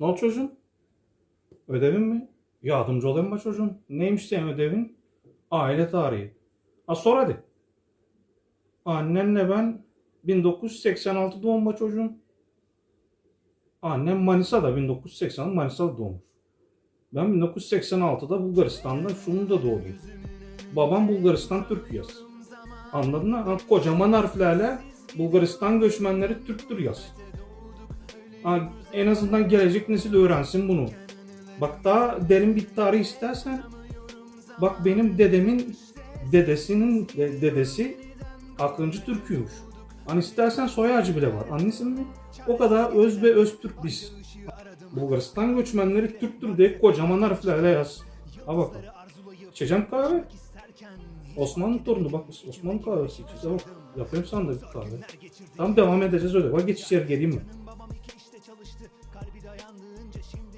Ne oldu çocuğum? Ödevin mi? Yardımcı olayım mı çocuğum? Neymiş senin ödevin? Aile tarihi. Ha sor hadi. Annenle ben 1986 doğumlu çocuğum. Annem Manisa'da 1980 Manisa'da doğmuş. Ben 1986'da Bulgaristan'da şunu da doğdum. Babam Bulgaristan Türk yaz. Anladın mı? Kocaman harflerle Bulgaristan göçmenleri Türktür yaz. En azından gelecek nesil öğrensin bunu. Bak daha derin bir tarih istersen bak benim dedemin dedesinin de- dedesi Akıncı Türk'üymüş. Hani istersen soy ağacı bile var. Anlıyorsun mu? O kadar öz ve öz Türk biz. Bulgaristan göçmenleri Türktür diye kocaman harflerle yaz. Ha bakalım. İçeceğim kahve. Osmanlı torunu bak Osmanlı kahvesi içeceğiz. Bak yapayım sana da bir kahve. Tamam devam edeceğiz öyle. Bak geç içeri geleyim mi? Kalbi dayandığınca şimdi